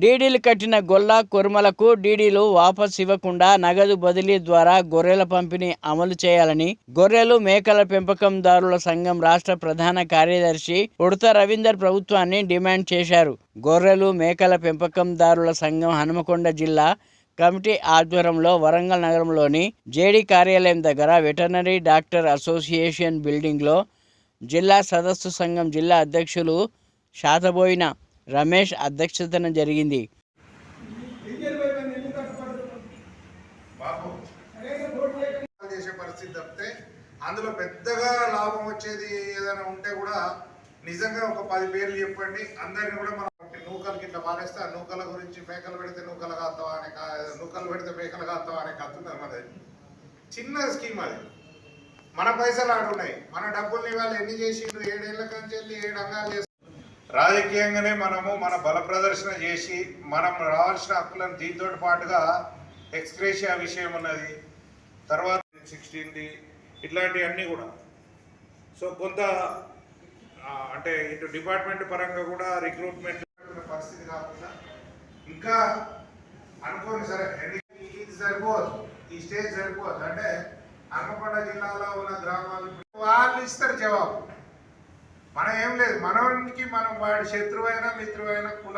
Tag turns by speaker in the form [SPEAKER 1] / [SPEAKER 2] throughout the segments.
[SPEAKER 1] డీడీలు కట్టిన గొల్ల కురుమలకు డీడీలు వాపస్ ఇవ్వకుండా నగదు బదిలీ ద్వారా గొర్రెల పంపిణీ అమలు చేయాలని గొర్రెలు మేకల పెంపకందారుల సంఘం రాష్ట్ర ప్రధాన కార్యదర్శి ఉడత రవీందర్ ప్రభుత్వాన్ని డిమాండ్ చేశారు. గొర్రెలు మేకల పెంపకందారుల సంఘం హనుమకొండ జిల్లా కమిటీ ఆధ్వర్యంలో వరంగల్ నగరంలోని జేడీ కార్యాలయం దగ్గర వెటర్నరీ డాక్టర్ అసోసియేషన్ బిల్డింగ్లో జిల్లా సదస్సు సంఘం జిల్లా అధ్యక్షులు శాతబోయిన రమేష్ అధ్యక్షతన జరిగింది.
[SPEAKER 2] బాబు చేసే పరిస్థితి తప్పితే అందులో పెద్దగా లాభం వచ్చేది ఏదైనా ఉంటే కూడా నిజంగా ఒక పది పేర్లు చెప్పండి. అందరిని కూడా మనం నూకలకి ఇట్లా మానేస్తే ఆ నూకల గురించి మేకలు పెడితే నూకలు కాస్తావా అనే నూకలు పెడితే మేకలు కాస్తావా అనే కత్తున్నారు మనది. చిన్న స్కీమ్ అది. మన పైసలు ఆడున్నాయి. మన డబ్బుల్ని ఇవాళ ఎన్ని చేసిండ్రు? ఏడేళ్ళ కంచెల్లి ఏడు అంగాలు రాజకీయంగానే మనము మన బల ప్రదర్శన చేసి మనం రావాల్సిన హక్కులను దీంతో పాటుగా ఎక్స్క్రేషియా విషయం ఉన్నది. తర్వాత సిక్స్టీన్ది ఇట్లాంటివన్నీ కూడా. సో కొంత అంటే ఇటు డిపార్ట్మెంట్ పరంగా కూడా రిక్రూట్మెంట్ పరిస్థితి కాకుండా ఇంకా అనుకోని సరే ఇది సరిపోదు ఈ స్టేజ్ సరిపోదు. అంటే అనకొండ జిల్లాలో ఉన్న గ్రామాలు వాళ్ళు ఇస్తారు జవాబు. మనం ఏం లేదు మనవానికి మనం వాడి శత్రువైనా మిత్రువైనా కుల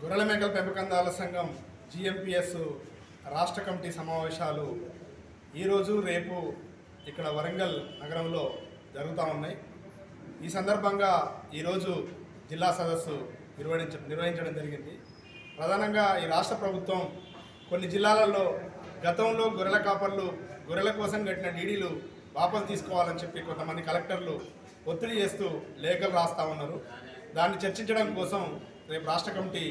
[SPEAKER 3] గొర్రెల మేకల పెంపకందారుల సంఘం జిఎంపిఎస్ రాష్ట్ర కమిటీ సమావేశాలు ఈరోజు రేపు ఇక్కడ వరంగల్ నగరంలో జరుగుతూ ఉన్నాయి. ఈ సందర్భంగా ఈరోజు జిల్లా సదస్సు నిర్వహించ నిర్వహించడం జరిగింది. ప్రధానంగా ఈ రాష్ట్ర ప్రభుత్వం కొన్ని జిల్లాలలో గతంలో గొర్రెల కాపర్లు గొర్రెల కోసం కట్టిన డీడీలు వాపసు తీసుకోవాలని చెప్పి కొంతమంది కలెక్టర్లు ఒత్తిడి చేస్తూ లేఖలు రాస్తా ఉన్నారు. దాన్ని చర్చించడం కోసం రేపు రాష్ట్ర కమిటీ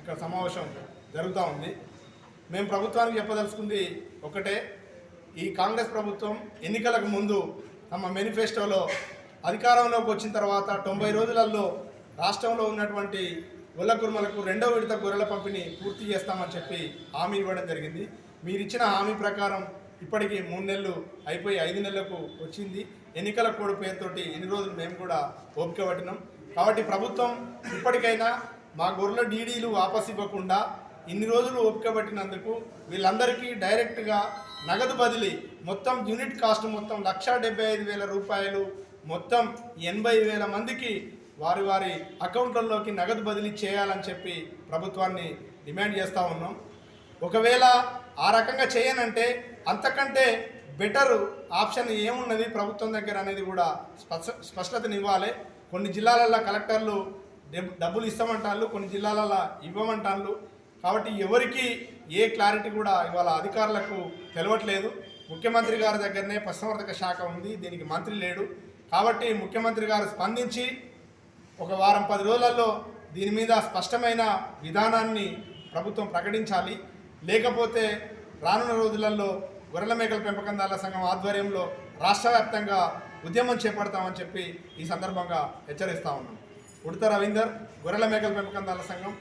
[SPEAKER 3] ఇక్కడ సమావేశం జరుగుతూ ఉంది. మేము ప్రభుత్వానికి చెప్పదలుచుకుంది ఒకటే ఈ కాంగ్రెస్ ప్రభుత్వం ఎన్నికలకు ముందు తమ మేనిఫెస్టోలో అధికారంలోకి వచ్చిన తర్వాత తొంభై రోజులలో రాష్ట్రంలో ఉన్నటువంటి గొల్ల కుర్మలకు రెండో విడత గొర్రెల పంపిణీ పూర్తి చేస్తామని చెప్పి హామీ ఇవ్వడం జరిగింది. మీరు ఇచ్చిన హామీ ప్రకారం ఇప్పటికి మూడు నెలలు అయిపోయి ఐదు నెలలకు వచ్చింది. ఎన్నికల కోడ్ పేరుతోటి ఎన్ని రోజులు మేము కూడా ఓపిక పట్టినాం. కాబట్టి ప్రభుత్వం ఇప్పటికైనా మా గొర్రెల డీడీలు వాపస్ ఇవ్వకుండా ఇన్ని రోజులు ఓపిక పట్టినందుకు వీళ్ళందరికీ డైరెక్ట్గా నగదు బదిలీ మొత్తం యూనిట్ కాస్ట్ మొత్తం లక్ష డెబ్బై ఐదు వేల రూపాయలు మొత్తం ఎనభై వేల మందికి వారి వారి అకౌంట్లలోకి నగదు బదిలీ చేయాలని చెప్పి ప్రభుత్వాన్ని డిమాండ్ చేస్తూ ఉన్నాం. ఒకవేళ ఆ రకంగా చేయనంటే అంతకంటే బెటర్ ఆప్షన్ ఏమున్నది ప్రభుత్వం దగ్గర అనేది కూడా స్పష్ట స్పష్టతనివ్వాలి కొన్ని జిల్లాలలో కలెక్టర్లు డెబ్- డబ్బులు ఇస్తామంటారు కొన్ని జిల్లాలలో ఇవ్వమంటారు కాబట్టి ఎవరికి ఏ క్లారిటీ కూడా ఇవాళ అధికారులకు తెలవట్లేదు. ముఖ్యమంత్రి గారి దగ్గరనే పశుసంవర్ధక శాఖ ఉంది దీనికి మంత్రి లేడు. కాబట్టి ముఖ్యమంత్రి గారు స్పందించి ఒక వారం పది రోజులలో దీని మీద స్పష్టమైన విధానాన్ని ప్రభుత్వం ప్రకటించాలి. లేకపోతే రానున్న రోజులలో గొర్రెల మేకల పెంపకందారుల సంఘం ఆధ్వర్యంలో రాష్ట్ర వ్యాప్తంగా ఉద్యమం చేపడతామని చెప్పి ఈ సందర్భంగా హెచ్చరిస్తా ఉన్నాం. ఉడత రవీందర్ గొర్రెల మేకల పెంపకందారుల సంఘం